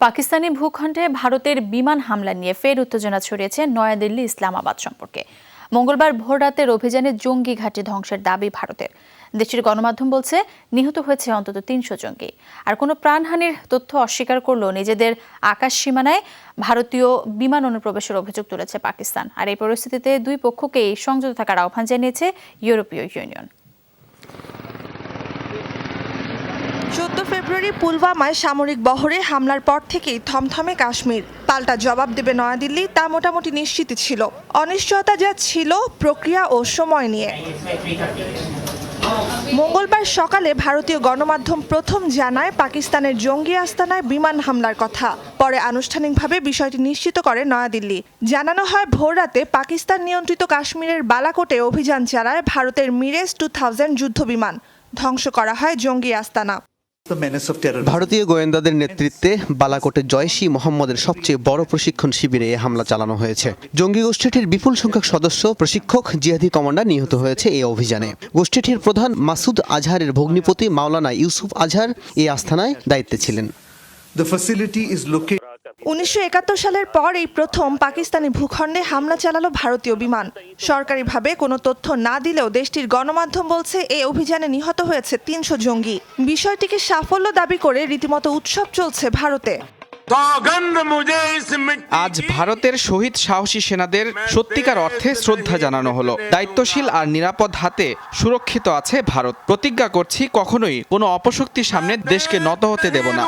পাকিস্তানি ভূখণ্ডে ভারতের বিমান হামলা নিয়ে ফের উত্তেজনা ছড়িয়েছে নয়াদিল্লি ইসলামাবাদ সম্পর্কে। মঙ্গলবার ভোররাতের অভিযানে জঙ্গি ঘাঁটি ধ্বংসের দাবি ভারতের। দেশটির গণমাধ্যম বলছে, নিহত হয়েছে অন্তত তিনশো জঙ্গি। আর কোনো প্রাণহানির তথ্য অস্বীকার করলেও নিজেদের আকাশ সীমানায় ভারতীয় বিমান অনুপ্রবেশের অভিযোগ তুলেছে পাকিস্তান। আর এই পরিস্থিতিতে দুই পক্ষকেই সংযত থাকার আহ্বান জানিয়েছে ইউরোপীয় ইউনিয়ন। চোদ্দ ফেব্রুয়ারি পুলওয়ামায় সামরিক বহরে হামলার পর থেকেই থমথমে কাশ্মীর। পাল্টা জবাব দেবে নয়াদিল্লি তা মোটামুটি নিশ্চিত ছিল। অনিশ্চয়তা যা ছিল প্রক্রিয়া ও সময় নিয়ে। মঙ্গলবার সকালে ভারতীয় গণমাধ্যম প্রথম জানায় পাকিস্তানের জঙ্গি আস্তানায় বিমান হামলার কথা। পরে আনুষ্ঠানিকভাবে বিষয়টি নিশ্চিত করে নয়াদিল্লি। জানানো হয় ভোররাতে পাকিস্তান নিয়ন্ত্রিত কাশ্মীরের বালাকোটে অভিযান চালায় ভারতের মিরেজ টু থাউজেন্ড যুদ্ধ বিমান ধ্বংস করা হয় জঙ্গি আস্তানা। ভারতীয় গোয়েন্দাদের নেতৃত্বে বালাকোটে জয়শী মোহাম্মদের সবচেয়ে বড় প্রশিক্ষণ শিবিরে এ হামলা চালানো হয়েছে। জঙ্গি গোষ্ঠীটির বিপুল সংখ্যক সদস্য প্রশিক্ষক জিহাদি কমান্ডার নিহত হয়েছে এই অভিযানে। গোষ্ঠীটির প্রধান মাসুদ আজহারের ভগ্নিপতি মাওলানা ইউসুফ আজহার এই আস্থানায় দায়িত্বে ছিলেন। The facility is located উনিশশো একাত্তর সালের পর এই প্রথম পাকিস্তানি ভূখণ্ডে হামলা চালালো ভারতীয় বিমান। সরকারিভাবে কোনো তথ্য না দিলেও দেশটির গণমাধ্যম বলছে এই অভিযানে নিহত হয়েছে তিনশো জঙ্গি। বিষয়টিকে সাফল্য দাবি করে রীতিমতো উৎসব চলছে ভারতে। আজ ভারতের শহীদ সাহসী সেনাদের সত্যিকার অর্থে শ্রদ্ধা জানানো হলো। দায়িত্বশীল আর নিরাপদ হাতে সুরক্ষিত আছে ভারত। প্রতিজ্ঞা করছি কখনোই কোনো অপশক্তির সামনে দেশকে নত হতে দেব না।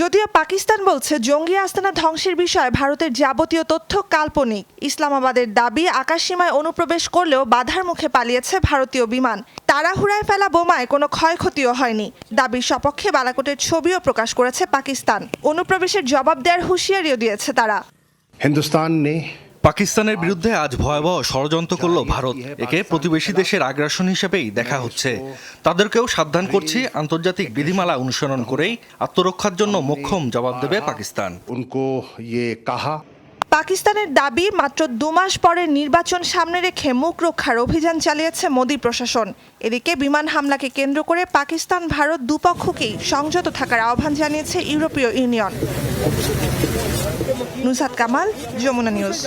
যদিও পাকিস্তান বলছে, জঙ্গি আস্তানা ধ্বংসের বিষয়ে ভারতের যাবতীয় তথ্য কাল্পনিক। ইসলামাবাদের দাবি, আকাশসীমায় অনুপ্রবেশ করলেও বাধার মুখে পালিয়েছে ভারতীয় বিমান। তাড়াহুড়ায় ফেলা বোমায় কোনো ক্ষয়ক্ষতিও হয়নি। দাবির সপক্ষে বালাকোটের ছবিও প্রকাশ করেছে পাকিস্তান। অনুপ্রবেশের জবাব দেওয়ার হুঁশিয়ারিও দিয়েছে তারা। হিন্দুস্তান নেই পাকিস্তানের বিরুদ্ধে আজ ভয়াবহ ষড়যন্ত্র করল ভারত। একে প্রতিবেশী দেশের আগ্রাসন হিসেবেই দেখা হচ্ছে। তাদেরকেও সাবধান করছি আন্তর্জাতিক বিধিমালা অনুসরণ করেই আত্মরক্ষার জন্য মোক্ষম জবাব দেবে পাকিস্তান। পাকিস্তানের দাবি মাত্র দু মাস পরে নির্বাচন সামনে রেখে মুখ রক্ষার অভিযান চালিয়েছে মোদী প্রশাসন। এদিকে বিমান হামলাকে কেন্দ্র করে পাকিস্তান ভারত দুপক্ষকেই সংযত থাকার আহ্বান জানিয়েছে ইউরোপীয় ইউনিয়ন। নুসাদ কামাল যমুনা নিউজ।